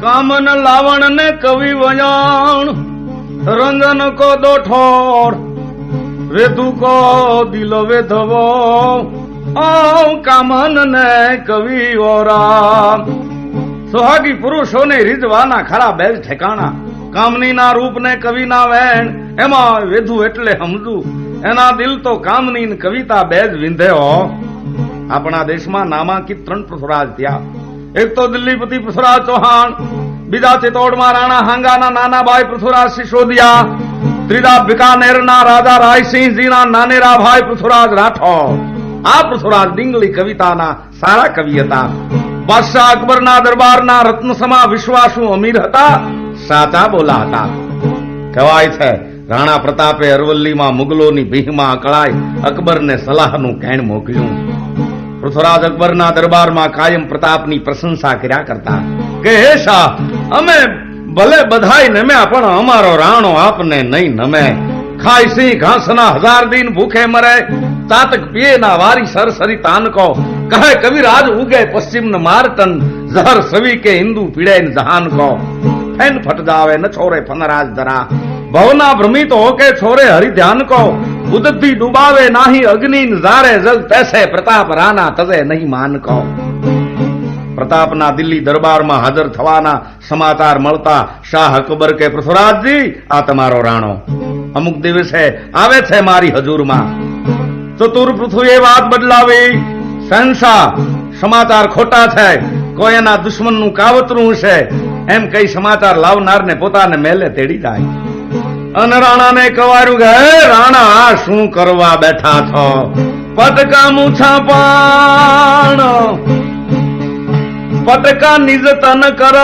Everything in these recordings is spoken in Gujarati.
કામન લાવણ ને કવિ વયાણ, રંજન કો દોઠોર વેધુ કો દિલ વેધવો. કામન ને કવિ ઓરા. સુહાગી પુરુષોને રીઝવાના ખરા બેજ ઠેકાણા. કામનીના રૂપને કવિના વેણ. એમાં વેધુ એટલે સમજુ એના દિલ તો કામની ને કવિતા બેજ વિંધે હો આપણા દેશમાં નામાંકિત ત્રણ પૃથ્વરાજ થયા. એક તો દિલ્હીપતિ પૃથ્વરાજ ચૌહાણ, બીજા ચિત્તોડમાં રાણા હાંગાના નાનાભાઈ પૃથ્વરાજ સિસોદિયા, ત્રીજા બિકાનેરના રાજા રાયસિંહજીના નાનેરાભાઈ પૃથ્વરાજ રાઠોડ. આ પૃથ્વરાજ ડિંગલી કવિતાના સારા કવિ હતા. બાદશાહ અકબરના દરબારના રત્નસમા વિશ્વાસુ અમીર હતા, સાચા બોલા હતા. કહેવાય છે, રાણા પ્રતાપે અરવલ્લીમાં મુગલોની ભીહમાં અકળાઈ અકબરને સલાહનું કહેણ મોકલ્યું. પૃથ્વીરાજ અકબરના દરબારમાં કાયમ પ્રતાપની પ્રશંસા કર્યા કરતા કે, હે શાહ, અમે ભલે બધાય નમ્યા, પણ અમારો રાણો આપને નહીં નમે. ખાય સિંહ ઘાસના હજાર દિન ભૂખે મરે. તાતક પીએ ના વારી સરસરી તાનકો. કહે કવિરાજ ઉગે પશ્ચિમ મારતન. ઝહર સવી કે હિન્દુ પીડે જહાન કો ફેન ફટ જાવે ન છોરે ફનરાજ ધરા. ભવના ભ્રમિત હોકે છોરે હરિ ધ્યાન કો ઉદતી ડુબાવે નાહી, અગ્નિ ઝારે જલ તૈસે પ્રતાપ રાના તજે નહીં માન કહો. પ્રતાપના દિલ્હી દરબારમાં હાજર થવાના સમાચાર મળતા શાહ અકબર કે, પૃથ્વરાજજી, આ તમારો રાણો. અમુક દિવસે આવે છે મારી હજુરમાં. ચતુર પૃથ્વીએ વાત બદલાવી. શહેનશાહ, સમાચાર ખોટા છે. કોઈ એના દુશ્મનનું કાવતરું છે એમ કઈ સમાચાર લાવનારને પોતાને મેલે તેડી જાય. અને રાણાને કવાયું કે રાણા, શું કરવા બેઠા છો? પટકા મૂછા પાણ. પટકા નિજ તન કર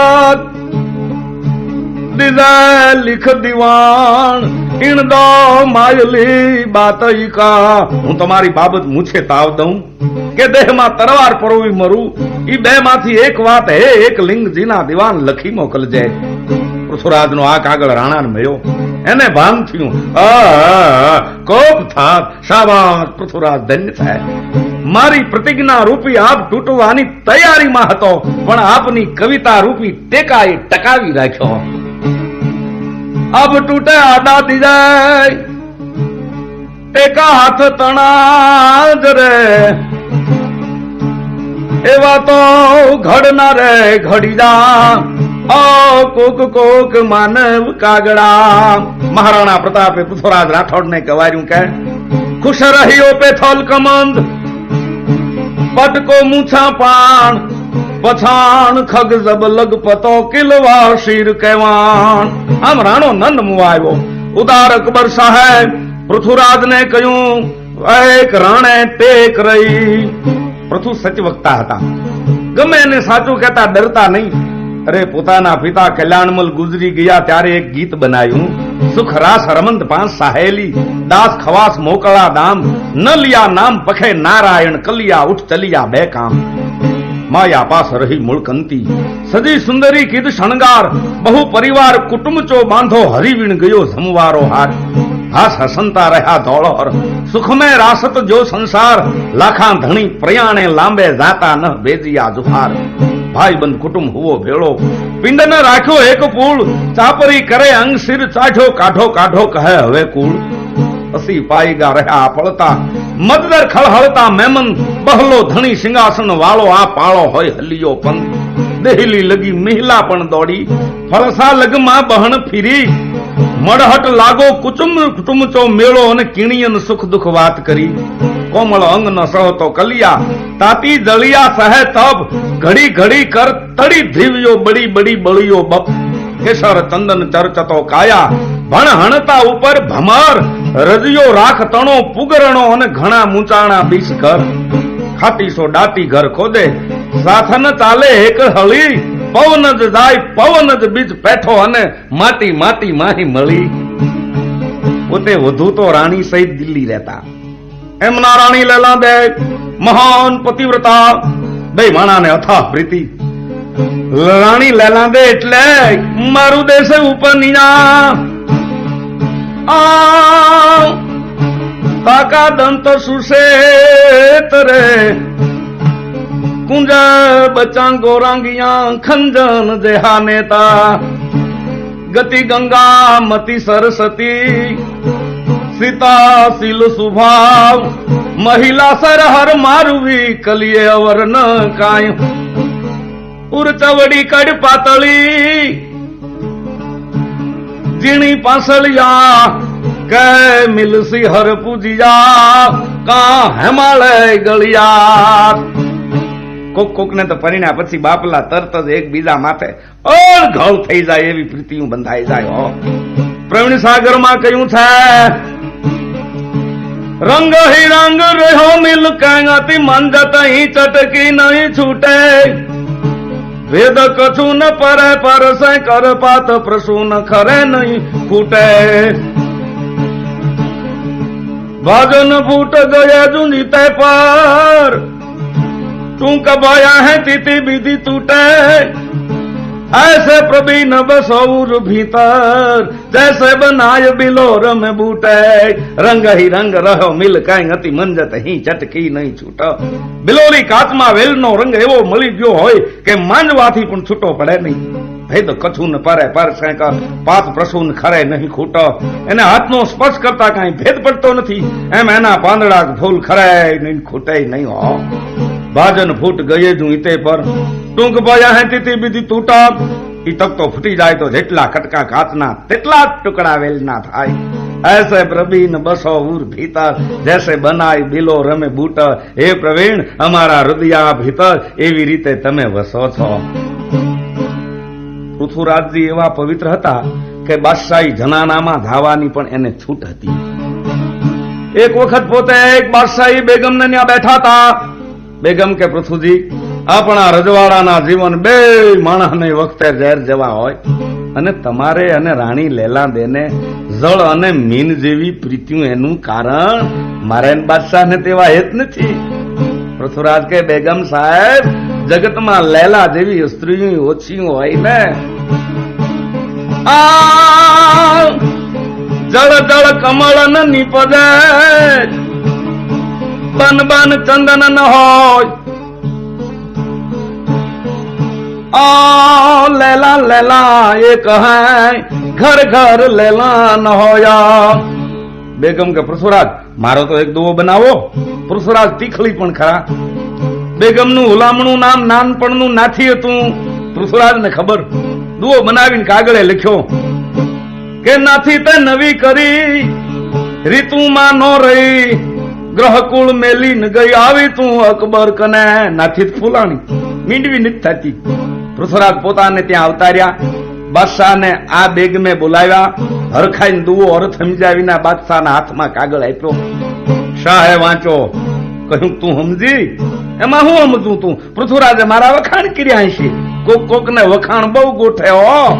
દિજા લિખ દિવાણ. ઇણ દો માયલી બાત કા હું તમારી બાબત મૂછે તાવ દઉં કે દેહમાં તરવાર પરોવી મરું. ઈ બે માંથી એક વાત હે, એક લિંગજીના દિવાન લખી મોકલજે. પૃથ્વીરાજનો આ કાગળ રાણાને મળ્યો. એને ભાન થયું. કોપ થાપ શાબાશ પૃથુરાજ ધન્ય થાય. મારી પ્રતિજ્ઞા રૂપી આપ તૂટવાની તૈયારીમાં હતો, પણ આપની કવિતા રૂપી ટેકાએ ટકાવી રાખ્યો. અબ તૂટે આડા દીજાય ટેકા હાથ તણાજ રે. એવા તો ઘડના રે, ઘડી જા. ઓ કોક કોક માનવ કાગડા. મહારાણા પ્રતાપે પૃથ્વીરાજ રાઠોડને કવાર્યું કે, ખુશ રહ્યો પેથોલ કમંદ. પટકો મૂછા પાણ, પછાણ ખગ જબ લગપતો કિલવા શીર કહેવાણ. આમ રાણો નંદ મુવાયો ઉદાર અકબર સાહેબ પૃથ્વીરાજને કહ્યું, એક રાણે ટેક રહી. પૃથુ સચ વક્તા હતા. ગમે એને સાચું કહેતા ડરતા નહીં. અરે, પોતાના પિતા કલ્યાણમલ ગુજરી ગયા ત્યારે એક ગીત બનાવ્યું સુખ રાસ રમંત પાંચ સાહેલી, દાસ ખવાસ મોકળા દામ ન લિયા નામ પખે નારાયણ, કલિયા ઉઠ ચલિયા બે કામ. માયા પાસ રહી મૂળકંતી. સજી સુંદરી કીધ શણગાર, બહુ પરિવાર કુટુંબ ચો બાંધો હરિવીણ ગયો જમવારો હાથ હાસ હસંતા રહ્યા ધોળોર સુખમે રાસત જો સંસાર, લાખા ધણી પ્રયાણે લાંબે જાતા ન બેજિયા જુહાર. ભાઈ બંધ કુટુંબ હુવો ભેળો. પિંડ ન રાખ્યો એક પૂળ ચાપરી કરે અંગ શિર ચાઢો કાઢો કાઢો કહે હવે કુળ. અસી પાઈગા રહ્યા ફળતા મતદર ખળહળતા મેમન. બહલો ધણી સિંહાસન વાળો આ પાળો હોય હલિયો પંત દેહલી લગી મહિલા પણ દોડી. ફળસા લગમાં બહણ ફીરી. મડહટ લાગો કુટુંબ કુટુંબ ચો મેળો અને કિણિયન સુખ દુઃખ વાત કરી. કોમળ અંગ ન સહતો કલિયા. તાતી જળિયા સહે તપ. ઘડી ઘડી કર તડી ધીવ્યો બડી બડી બળિયો બપ. કેસર ચંદન ચરચતો કાયા. ભણ હણતા ઉપર ભમર. રજિયો રાખ તણો પુગરણો અને ઘણા મૂંચાણા બીસ ઘર. ખાટીસો દાટી ઘર ખોદે. સાથન ચાલે એક હળી. પવન જ જાય, પવન જ બીજ પેઠો અને માટી માટી માહી મળી. પોતે વધુ તો રાણી સહિત દિલ્હી રહેતા. એમના રાણી લેલા દે, મહાન પતિવ્રતા બે માણાને અથાહ પ્રીતિ. રાણી લેલા દે એટલે મારું દેશે ઉપર નિયા આ તાકા દંત સુશે તરે. કુંજ બચાં ગોરાંગિયા ખંજન જેહા નેતા. ગતિ ગંગા મતિ સરસ્વતી. સીતા શીલ સુભાવ મહિલા સરહર મારુવી કલિયે અવર ન કાય ઉરચવડી કડ પાતળી. જીણી પાસળિયા કે મિલસી હર પૂજિયા. કા હિમાલય ગળિયા. કોક કોક ને તો પરિણ્યા પછી બાપલા તરત જ એકબીજા માથે અળઘળ થઈ જાય એવી પ્રીતિ બંધાઈ જાય પ્રવીણ સાગરમાં કહ્યું છે? રંગ હી રંગ રહ્યો મિલ કાંગાતી મન જતહી ચટકી નહીં છૂટે વેદ કછું ન પરે પરસે કર પાત પ્રસૂન ખરે નહીં ફૂટે ભજન ફૂટ ગયા જુંજીતે પર ટૂંક ભયા હે તીતી બીધી તૂટે ऐसे प्रवीण बसौर भीतर जैसे बनाय बिलोर में बूटे रंग ही रंग रहो मिल કઈ અતિ મંજત હી ચટકી નહીં છૂટો બિલોલી કાચમાં વેલનો રંગ એવો મળી ગયો હોય કે માંજવાથી પણ છૂટો પડે નહીં ભેદ કછું ને પરે પર શેકર પાત પ્રસૂન ખરે નહીં ખૂટો એને હાથનો સ્પર્શ કરતા કાંઈ ભેદ પડતો નથી એમ એના પાંદડા ફૂલ ખરે નહીં ખૂટે નહીં હો ભાજન ફૂટ ગયે જ ઈતે પર. ટૂંક ભયા હે તીતી બીજી તૂટક. તક તો ફૂટી જાય તો જેટલા કટકા ઘાતના તેટલા જ ટુકડા વેલના થાય. એસે પ્રવીણ બસો ઉર ભીતર. જેસે બનાય બિલો રમે બૂટર હે પ્રવીણ, અમારા હૃદયા ભીતર. એવી રીતે તમે વસો છો. પૃથ્વીરાજજી એવા પવિત્ર હતા કે બાદશાહી જનાનામાં ધાવાની પણ એને છૂટ હતી. એક વખત પોતે એક બાદશાહી બેગમને ત્યાં બેઠા હતા. બેગમ કે પૃથુજી આપણા રજવાડાના જીવન બે માણસને વખતે ઝેર જવા હોય અને તમારે અને રાણી લેલા દેને જળ અને મીન જેવી પ્રીતિયું એનું કારણ મારે બાદશાહ ને તેવા હેત નથી. પૃથ્વરાજ કે, બેગમ સાહેબ, જગતમાં લેલા જેવી સ્ત્રીઓ ઓછી હોય ને. આ જળ જળ કમળ ન નીપજે. બન બન ચંદન ન હોય. લેલા લેલા એ કહાય ઘર ઘર લેલા ન હોયા. બેગમ કે પૃથ્વીરાજ, મારો તો એક દુવો બનાવો. પૃથ્વીરાજ તીખલી પણ ખરા. બેગમનું હુલામણું નામ નાનપણનું નાથી હતું. પૃથ્વીરાજને ખબર? દુવો બનાવીને કાગળે લખ્યો કે નાથી તે નવી કરી ઋતુમાં નો રહી. ગ્રહકુળ મેલી ન ગઈ આવી તું, અકબર કને? નાથી ફૂલાણી. મીંડવી નથી થતી. પૃથ્વીરાજ પોતાને ત્યાં અવતાર્યા બાદશાહને આ બેગ મેં બોલાવ્યા. હરખાઈને દુવો અર્થ સમજાવીને બાદશાહના હાથમાં કાગળ આપ્યો. શાહે વાંચો, કહ્યું, તું સમજી? એમાં હું સમજું તું? પૃથ્વરાજે મારા વખાણ કર્યા છે કોક કોક ને વખાણ બહુ ગોઠે હો.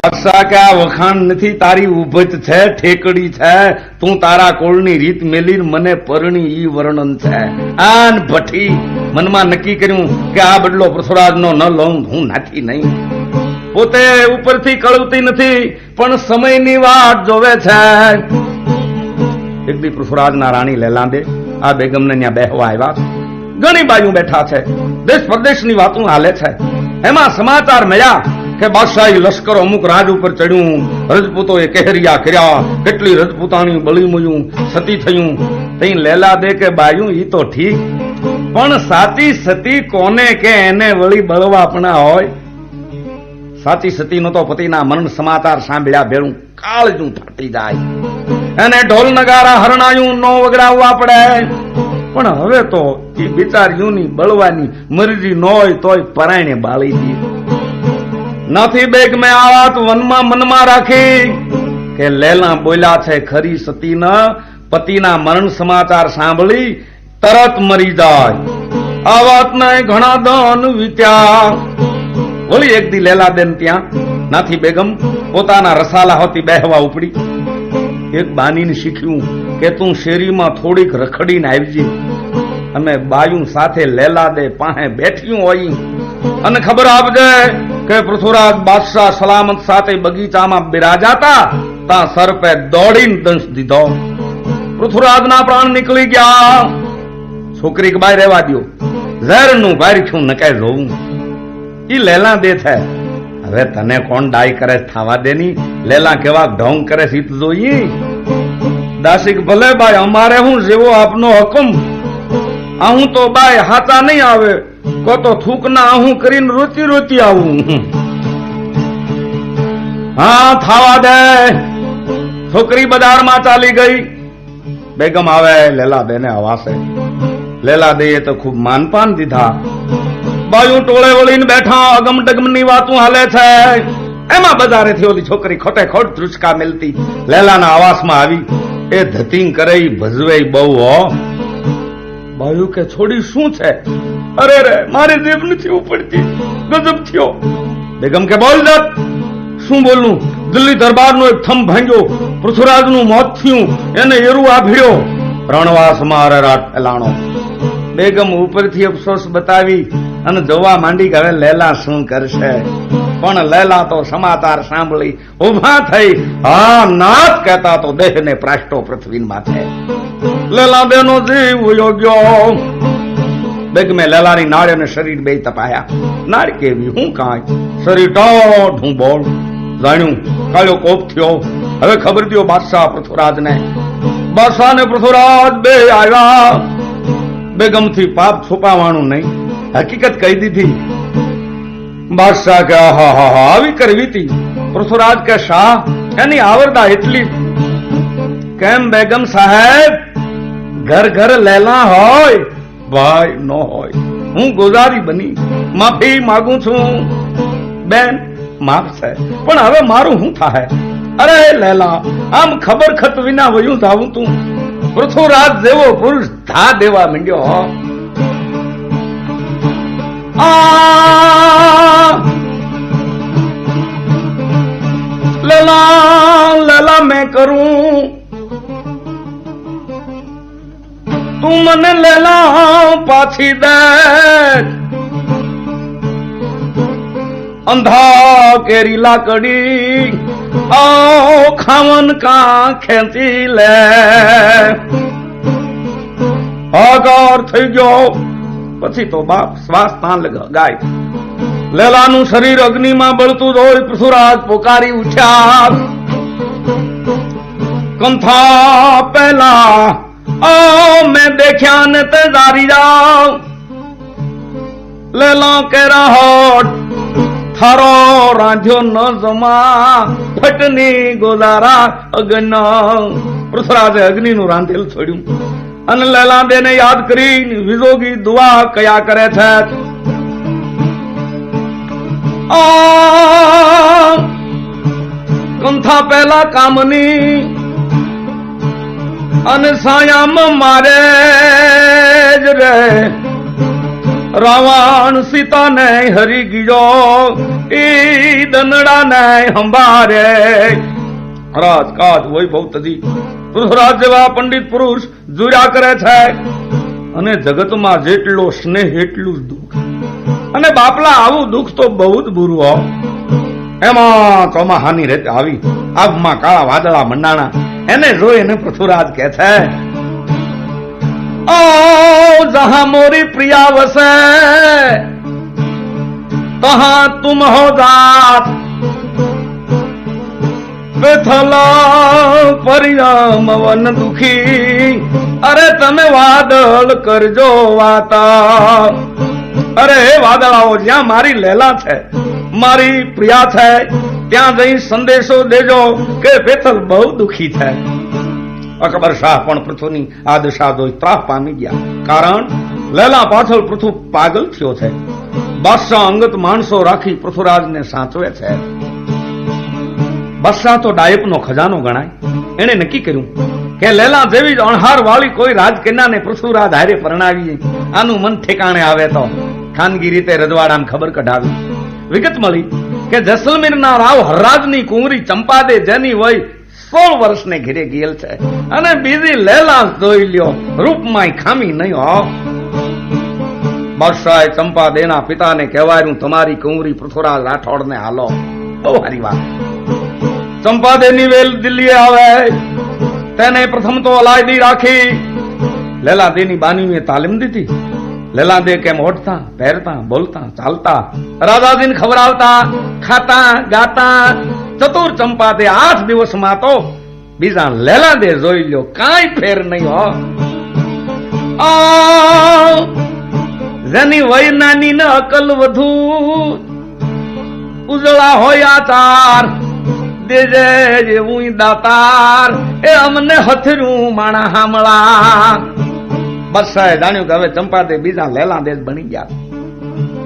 બાદશાહ કે આ વખાણ નથી, તારી ઉભજ છે, ઠેકડી છે, તું તારા કોળની રીત મેલી મને પરણી ઈ વર્ણન છે. આન ભઠી મનમાં નક્કી કર્યું કે આ બદલો પૃથ્વીરાજનો ન લઉં, હું નાથી નહીં. પોતે ઉપરથી કળવતી નથી, પણ સમયની વાટ જોવે છે. એક દી પૃથ્વીરાજના રાણી લેલાંદે, આ બેગમને ત્યાં બેહવા આવ્યા. ઘણી બાજુ બેઠા છે, દેશ પ્રદેશની વાતો હાલે છે. એમાં સમાચાર મળ્યા કે બાદશાહી લશ્કર અમુક રાજ ઉપર ચડ્યું. રજપૂતોએ કહેરિયા કર્યા. કેટલી રજપૂતાણી બળી મૂયું સતી થયું. તઈ લેલા દે કે બાયું, ઈ તો ઠીક. પણ સાચી સતી કોને કે એને વળી બળવાપણા હોય? સાચી સતીનો તો પતિના મરણ સમાચાર સાંભળ્યા ભેળું કાળજું ફાટી જાય. એને ઢોલ નગારા હરણાયું નો વગડાવવા પડે. પણ હવે તો એ બિચારીઓની બળવાની મરજી ન હોય તોય પરાયણે બાળી દી. નથી બેગ મેં આ વાત વનમાં મનમાં રાખી કે લેલા બોલ્યા છે, ખરી સતીન, પતિના મરણ સમાચાર સાંભળી તરત મરી જાય. આ વાતને ઘણા દન વીત્યા. વળી એક દી લેલાબેન ત્યાં, નાથી બેગમ, પોતાના રસાલા હોતી બેહવા ઉપડી. એક બાનીને શીખ્યું કે તું શેરીમાં થોડીક રખડીને આવજે. અને બાયું સાથે લેલા દે પાસે બેઠ્યું હોય અને ખબર આપજે કે પૃથ્વરાજ બાદશાહ સલામત સાથે બગીચામાં બિરાજાતા, તા સર પે દોડીને દંશ દીધો. પૃથ્વીરાજના પ્રાણ નીકળી ગયા. છોકરી બાય રહેવા દ્યો. ઝેરનું બારીખું નકાય જોવું. ઈ લેલા દે છે. હવે તને કોણ ડાય કરે થાવા દેની? લેલા કેવા ઢોંગ કરે સીત જોઈએ. દાસિક ભલે ભાઈ અમારે હું જેવો આપનો હુકમ હું તો બાય હાચા નહીં આવે. કો તો થૂકના આહું કરીને રોતી રોતી આવું. હા, થાવા દે. છોકરી બજારમાં ચાલી ગઈ. બેગમ આવે લેલા દે ને હવાસે લેલા દે તો ખૂબ માનપાન દીધા. બાયું ટોળે વળીને બેઠા અગમની વાતું હાલે છે. એમાં બજારેથી ઓલી છોકરી ખોટે ખોટ ધ્રુચકા મેલતી. લેલાના આવાસમાં આવી. એ ધતિંગ કરે ભજવે બહુ, હો. બાયું કે છોડી શું છે? અરે રે મારે જીભ નથી ઉપડતી. ગજબ થયો. બેગમ કે બોલ દત શું બોલું? દિલ્હી દરબારનો એક થંભ ભાંગ્યો. પૃથ્વીરાજનું મોત થયું. એને એરું આભીડ્યો. રણવાસમાં અરેરાટ ફેલાણો બેગમ ઉપરથી અફસોસ બતાવી અને જોવા માંડી કે હવે લેલા શું કરશે? પણ લેલા તો સમાચાર સાંભળી ઊભા થઈ. હા નાથ કહેતા તો દેહને પ્રાષ્ટો પૃથ્વી માથે. લેલા બેનો જીવ યોગ્યો. ગયો બેગમે લેલાની નાળ અને શરીર બે તપાયા. નાળ કેવી, હું કાંઈ? શરીર ટાઢું બોળ જાણ્યું, કાળો કોપ થયો. હવે ખબર થયો બાદશાહ પૃથ્વીરાજને. બાદશાહ ને પૃથ્વરાજ બે આવ્યા. બેગમથી પાપ છુપાવવાનું નહીં. હકીકત કહી દીધી. બાદશાહ કે હા હા હા, આવી કરવી હતી પૃથ્વરાજ કે શાહ, એની આવરદા એટલી. કેમ બેગમ સાહેબ? ઘર ઘર લેલા હોય, ભાઈ ન હોય. હું ગોજારી બની, માફી માગું છું. બેન, માફ પણ હવે મારું શું થાય અરે લેલા, આમ ખબર ખત વિના વયું થાવું તું. પૃથ્વીરાજ જેવો પુરુષ ધા દેવા માંડ્યો હો. લલા, લેલા મેં કરું. તું મને લેલા પાછી દે. અંધા કેરી લાકડી આવ ખાવન કા ખેંચી લે. હગાર થઈ ગયો. પછી તો બાપ શ્વાસ તાન ગાય. લેલાનું શરીર અગ્નિમાં બળતું જોઈ પૃથુરાજ પોકારી ઉઠ્યા. કંથા પહેલા ઓ મેં દેખ્યા ને તે જારી જાઉં લેલા કેરા હોટ થારો રાંધ્યો ન જમા ફટની ગોદારા અગ્ન પૃથ્વીરાજે અગ્નિનું રાંધેલ છોડ્યું અને લેલા બેને યાદ કરી વિજોગી દુઆ કયા કરે છે કંથા પહેલા કામની અને સાયામ મારે જ રે. રાવણ સીતા ને હરી ગયો ઈ દનડા ને હંભારે. રાજકાજ વૈભવ તજી. પૃથ્વરાજ જેવા પંડિત પુરુષ જુર્યા કરે છે. અને જગતમાં જેટલો સ્નેહ એટલું જ દુઃખ. અને બાપલા આવું દુઃખ તો બહુ જ બુરું એમાં ચોમાહાની રેત આવી. આગમાં કાળા વાદળા મંડાણા. એને જોઈને પૃથુરાજ કે છે જહાં મોરી પ્રિયા વસે તહા તુમ હો જાત. પરિણામ વન દુખી. અરે તમે વાદળ કરજો વાતા. અરે વાદળાઓ જ્યાં મારી લેલા છે મારી પ્રિયા છે, ત્યાં જઈ સંદેશો દેજો કે વેથલ બહુ દુખી છે. અકબર શાહ પણ પૃથ્વીની આ દશા જોઈ ત્રાહ પામી ગયા. કારણ, લેલા પાછળ પૃથ્વી પાગલ થયો છે. બાદશાહ અંગત માણસો રાખી પૃથ્વીરાજને સાચવે છે. બાદશાહ તો ડાયપનો ખજાનો ગણાય. એણે નક્કી કર્યું કે લેલા જેવી જ અણહાર વાળી કોઈ રાજકન્યાને પૃથ્વીરાજ હારે પરણાવીએ. આનું મન ઠેકાણે આવે તો ખાનગી રીતે રજવાડામાં ખબર કઢાવી. વિગત મળી કે જસલમીરના રાવ હરરાજની કુંવરી ચંપાદે જેની વય સોળ વર્ષને ઘેરે ગયેલ છે અને બીજી લેલા જોઈ લ્યો રૂપમાં ખામી નહીં હો. બાદશાહે ચંપાદેના પિતાને કહેવાયું તમારી કુંવરી પૃથ્વીરાજ રાઠોડને હાલો. બહુ સારી વાત. ચંપાદેની વેલ દિલ્હી આવે, તેને પ્રથમ તો અલાયદી રાખી. લેલાદીની બાનીએ તાલીમ દીધી. લેલા દે કેમ ઓઠતા પહેરતા, બોલતા, ચાલતા, રાધાજીને ખવડાવતા, ખાતા, ગાતા, ચતુર ચંપા તે આઠ દિવસમાં તો બીજા લેલા દે જોઈ લ્યો, કાંઈ ફેર નહીં હો. જેની વય નાની ને અકલ વધુ, ઉજળા હોય આચાર, દેજે જેવું દાતાર, એ અમને હથરું માણા હામળા. બરસાએ જાણ્યું કે હવે ચંપાદે બીજા લેલા દેશ બની ગયા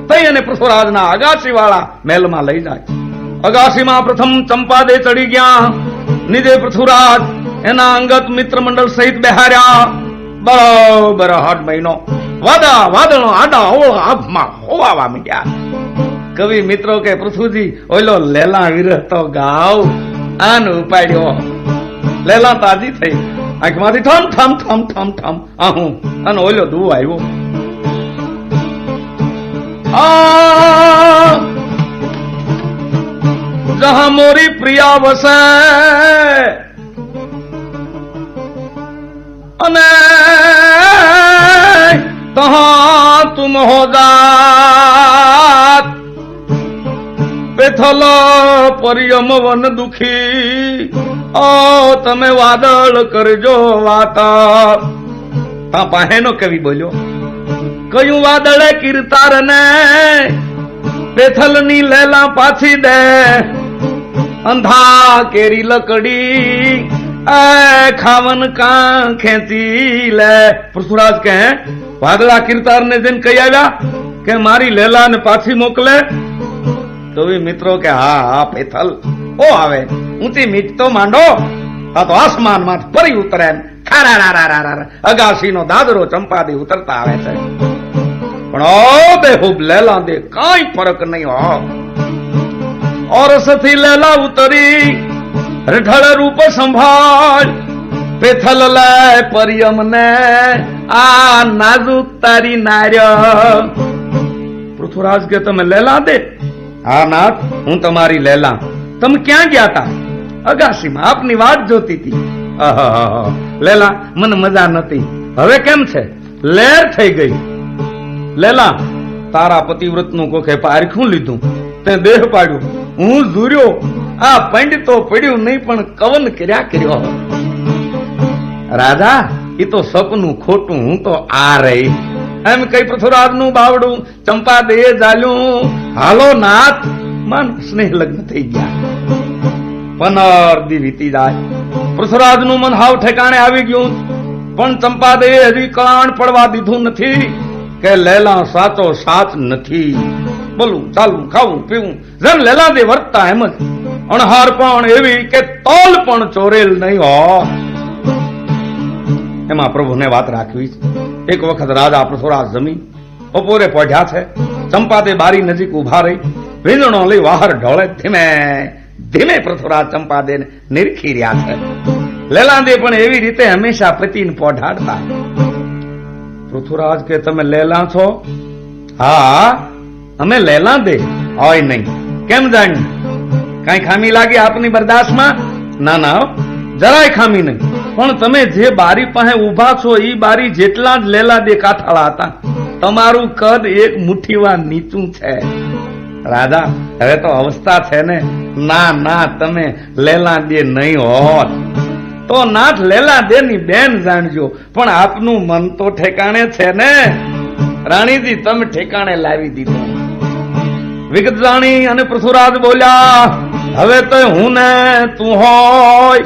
તઈ અને પૃથ્વરાજના અગાસી વાળા મહેલમાં લઈ જાય અગાસીમાં પ્રથમ ચંપાદે ચડી ગયા. નિજે પૃથ્વરાજ એના અંગત મિત્ર મંડળ સહિત બેહાર્યા. બરોબર હાથ મહિનો. વાદા, વાદળો, આડા, ઓળો, આભમાં હોવાવા ગયા કવિ મિત્રો કે, પૃથ્વીજી, ઓલો લેલા વિરહતો ગાવ. આન ઉપાડ્યો. લેલા તાજી થઈ. આંખમાંથી ઠમ ઠમ ઠમ ઠમ ઠમ. હું. અને ઓલો દુ આવ્યો. જહા મોરી પ્રિયા વસે. અને તહા તુમ હો પેથલ પરિયમ વન દુખી. તમે વાદળ કરજો વાતા. તા પાહેનો કવિ બોલ્યો. કયું વાદળે કીર્તાર ને પેથલની લેલા પાછી દે. અંધા કેરી લકડી એ ખાવન કા ખેંચી લે. પૃથ્વીરાજ કહે, વાદળા કીર્તાર ને જઈને કહી આવ્યા કે મારી લેલા ને પાછી મોકલે કવિ મિત્રો કે, હા હા, પેથલ, ઓ આવે, ઊંચી મીટ તો માંડો. આ તો આસમાનમાં ફરી ઉતરે એમ અગાસી નો દાદરો ચંપાદી ઉતરતા આવે છે. પણ ઓ બેહુબ લેલા દે કઈ ફરક નહીં હો ઓરસથી લેલા ઉતરી, રઠળ રૂપ સંભાળ, પેથલ લે પરિયમ ને આ નાજુક તારી નાર્ય. પૃથ્વરાજ કે, તમે લેલા દે હા, નાથ, હું તમારી લેલા. તમે ક્યાં ગયા તા? અગાસીમાં આપની વાત જોતી હતી. લેલા, મને મજા નથી હવે કેમ છે? લેર થઈ ગઈ. લેલા, તારા પતિવ્રતનું કોખે પારખું લીધું? તે દેહ પાડ્યું. હું ઝૂર્યો. આ પંડિતો પડ્યું નહીં, પણ કવન કર્યા કર્યો. રાજા એ તો સપનું ખોટું. હું તો આ રહી. એમ કઈ પૃથ્વરાજનું બાવડું, ચંપા દે જાલ્યું હાલો નાથ, માન સ્નેહ લગ્ન થઈ ગયા. પનર દી વીતી જાય. પૃથ્વીરાજનું મન હાવ ઠેકાણે આવી ગયું. પણ ચંપા દે હજી કળાણ પડવા દીધું નથી. કે લેલા સાચો સાચ નથી. બોલું, ચાલું, ખાવું, પીવું, જેમ લેલા દે વર્તતા એમ જ. અણહાર પણ એવી કે તોલ પણ ચોરેલ નહીં હો એમાં પ્રભુને વાત રાખવી એક વખત રાજા પૃથ્વરાજ જમી બપોરે પહોંચ્યા છે. ચંપાતે બારી નજીક ઊભા રહી. વીંદણો લઈ વાહર ઢોળે. ધીમે ધીમે પૃથ્વીરાજ ચંપાદે નિરખી રહ્યા છે. લેલાંદે પણ એવી રીતે હંમેશા પતિને પોઢાડતા. પૃથ્વીરાજ કે, તમે લેલા છો? હા, અમે લેલા દે હોય નહીં. કેમ જાણ કઈ ખામી લાગી આપની બરદાસ્તમાં ના ના જરાય ખામી નહીં. પણ તમે જે બારી પાસે ઊભા છો એ બારી જેટલા જ લેલા દે કાથાળા હતા. તમારું કદ એક મુઠ્ઠીમાં નીચું છે. રાધા, હવે તો અવસ્થા છે ને? ના ના, તમે લેલા દે નહીં હોત. તો નાથ લેલા દે ની બેન જાણજો, પણ આપનું મન તો ઠેકાણે છે ને? રાણીજી, તમે ઠેકાણે લાવી દીધું. વિગત રાણી અને પૃથ્વીરાજ બોલ્યા, હવે તો હું ને તું હોય,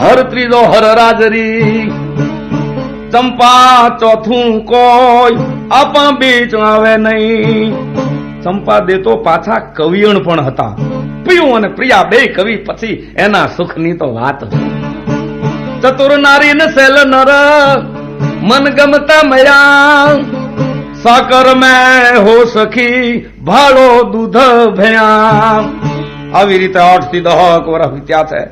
હર ત્રીજો હર રાજરી. ચંપા ચોથું કોઈ આપા બીચ આવે નહીં. ચંપા દે તો પાછા કવિયણ પણ હતા. પિયું અને પ્રિયા બે કવિ પછી એના સુખની તો વાત ચતુર નારી ને સેલ નર, મન ગમતા મયા. સાકર મેં હો સખી ભાડો દૂધ ભયા આવી રીતે આઠથી દહક વર્ષ વીત્યા છે.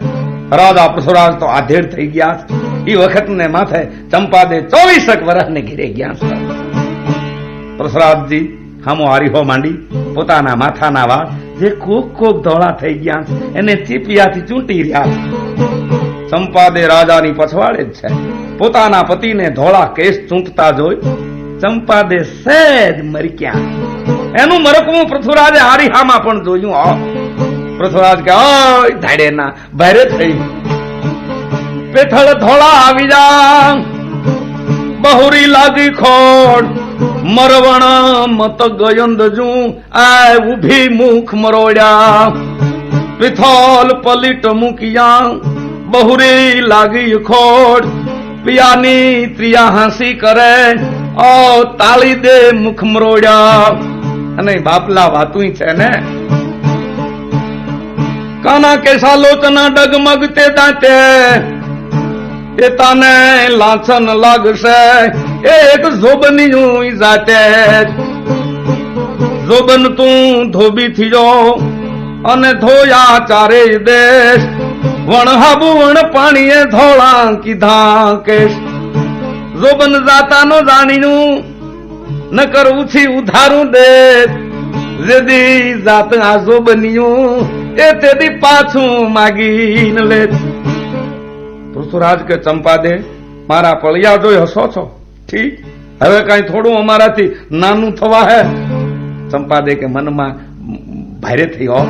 રાજા પૃથ્વીરાજ તો આધેડ થઈ ગયા છે. એ વખત ને માથે ચંપાદે ચોવીસક વર્ષ ને ઘેરે ગયા પૃથ્વીરાજજી હામો હારીહો માંડી, પોતાના માથાના વાળ જે કોક કોક ધોળા થઈ ગયા એને ચીપિયાથી ચૂંટી રહ્યા ચંપાદે રાજાની પછવાડે જ છે. પોતાના પતિને ધોળા કેસ ચૂંટતા જોઈ ચંપા દે સહેજ મરક્યા એનું મરકવું પૃથ્વરાજે હારીહામાં પણ જોયું પૃથ્વરાજ કે ધાડે ના ભારે થઈ. પેથળ ધોળા આવી જા. બહુરી લાગી ખોડ મરવણ મત ગયંદ જું. આ ઊભી મુખ મરોડ્યા. પિથોલ પલીટ મૂકિયા. બહુરી લાગી ખોડ પિયાની ત્રિયા હાંસી કરે. ઓ તાળી દે મુખ મરોડ્યા. અને બાપલા વાતું છે ને. કાના કેસા લોચના ડગમગ તે દાંતે. એ તને લાછન લાગશે. એક જોબની જાતે જોબન તું ધોબી થયો અને ધોયા ચારે દેશ. વણ હાબુ વણ પાણીએ ધોળા કીધા કેશ. જોબન જાતાનો જાણીનું ન કરવું છી ઉધારું દે. જેદી જાત આ જોબનિયું એ તેદી પાછું માગીને લે. પૃથ્વીરાજ કે ચંપા દે મારા પળિયા જોઈ હસો છો? ઠીક. હવે કઈ થોડું અમારાથી નાનું થવા હે. ચંપા દે કે, મનમાં ભારે થઈ હો.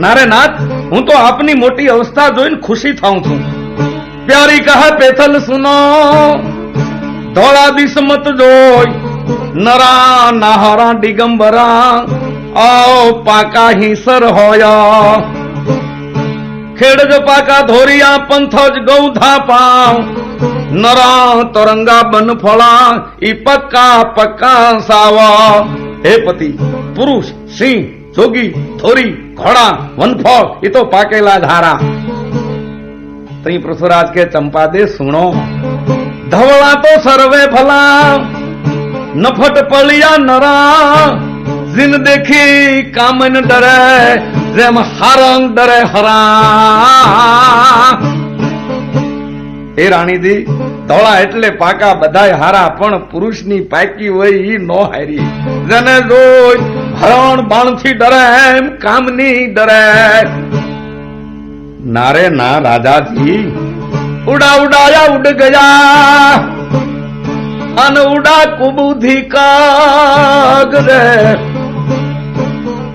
નારે નાથ, હું તો આપની મોટી અવસ્થા જોઈને ખુશી થાઉં છું. પ્યારી કહે પેથલ સુનો, ધોળા દિસમત જોઈ, નરા નાહરા દિગંબરા, આવ પાકા હિંસર હોયા. ખેડજ પાકા ધોરિયા પંથજ ગૌધા પાવ નરા તરંગા બન ફળા, ઈ પક્કા પક્કા સાવા. હે પતિ, પુરુષ, સિંહ, જોગી થોરી ઘોડા, વનફળ એ તો પાકેલા ધારા. ત્રી પૃથ્વરાજ કે ચંપા દે, સુણો, ધવળા તો સર્વે ભલા, નફટ પળિયા નરા. જીન દેખી કામન ડરે જેમ હારંગ ડરે હરા એ રાણીજી, ધોળા એટલે પાકા બધાય હારા, પણ પુરુષની પાકી હોય ઈ નો હારી. જેને જોઈ હરણ બાણથી ડરે, એમ કામની ડરે. નારે ના રાજાજી, ઉડા ઉડાયા ઉડ ગયા. અન ઉડા કુબુધી કાગ રે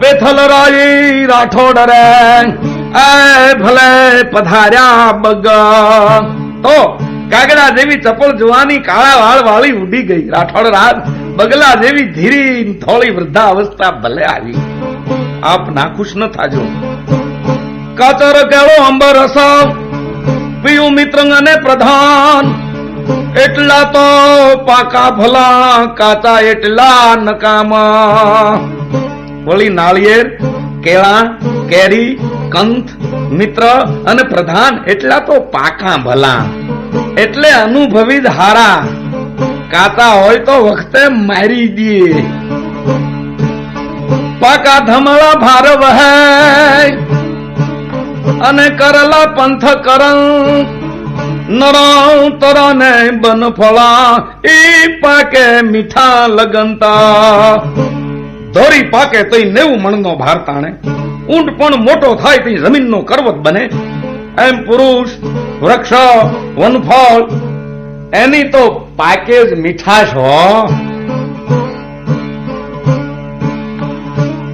બેથલ રાઈ રાઠોડ રે એ ભલે પધાર્યા બગ તો કાગડા જેવી ચપળ જુવાની કાળા વાળ વાળી ઉડી ગઈ રાઠોડ રાત બગલા જેવી ધીરી થોડી વૃદ્ધા અવસ્થા ભલે આવી આપ નાખુશ ન થાજો કાચર કેળો અંબર રસ પીયું મિત્ર અને પ્રધાન એટલા તો પાકા ભલા કાચા એટલા નકામા વળી નાળિયેર, કેળા, કેરી, કંથ, મિત્ર અને પ્રધાન એટલા તો પાકા ભલા. એટલે અનુભવી હારા. કાચા હોય તો વખતે મારી દે. પાકા ધમળા ભાર વહે અને કરલા પંથ કરં નરા તરાને બન ફળા એ પાકે મીઠા લગનતા. ધોરી પાકે તઈ નેવું મણનો ભાર તાણે. ઊંટ પણ મોટો થાય તઈ જમીનનો કરવત બને. એમ પુરુષ, વૃક્ષ, વનફળ, એની તો પાકે જ મીઠાશ હો.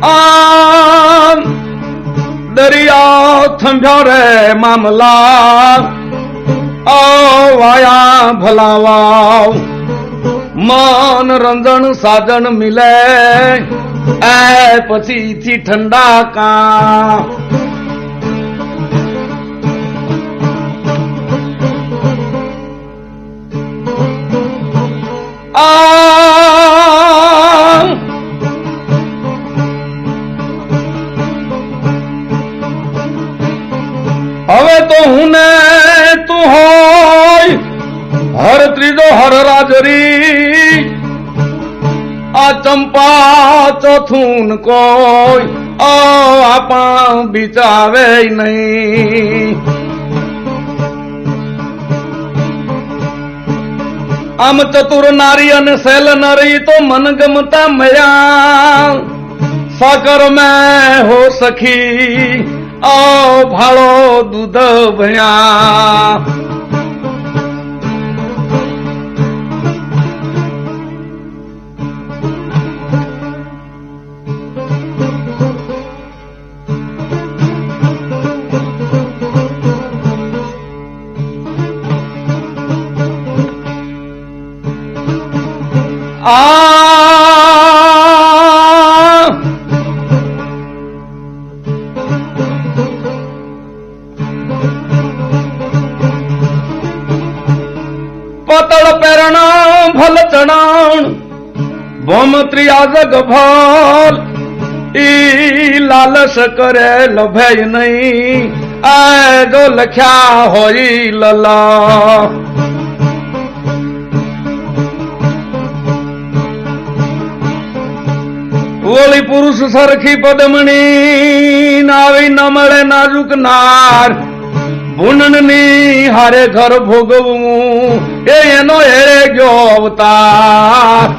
આમ દરિયા થંભ્યો રે મામલા. ઓ વાયા ભલાવાવ. મન રંજન સાજન મિલે. એ પછી થી ઠંડા કા હવે તો હું ને તું હોય, હર ત્રીજો હર રાજરી. ચંપા ચોથું કોઈ આપા બિચાવે નહીં. આમ ચતુર નારી અને શૈલ નરી તો મન ગમતા મયા સાકર મેં હો સખી ઓ ભાળો દૂધ ભયા ભલ ચણાણ ભોમત્રિયા જગ ભલ ઈ લાલસ કરે લભે નહીં આ જો લખ્યા હોય લલા ઓલી પુરુષ સરખી પદમણી નાવી ન મળે નાજુક નાર ભૂનની હારે ઘર ભોગવવું એનો એ ગયો અવતાર.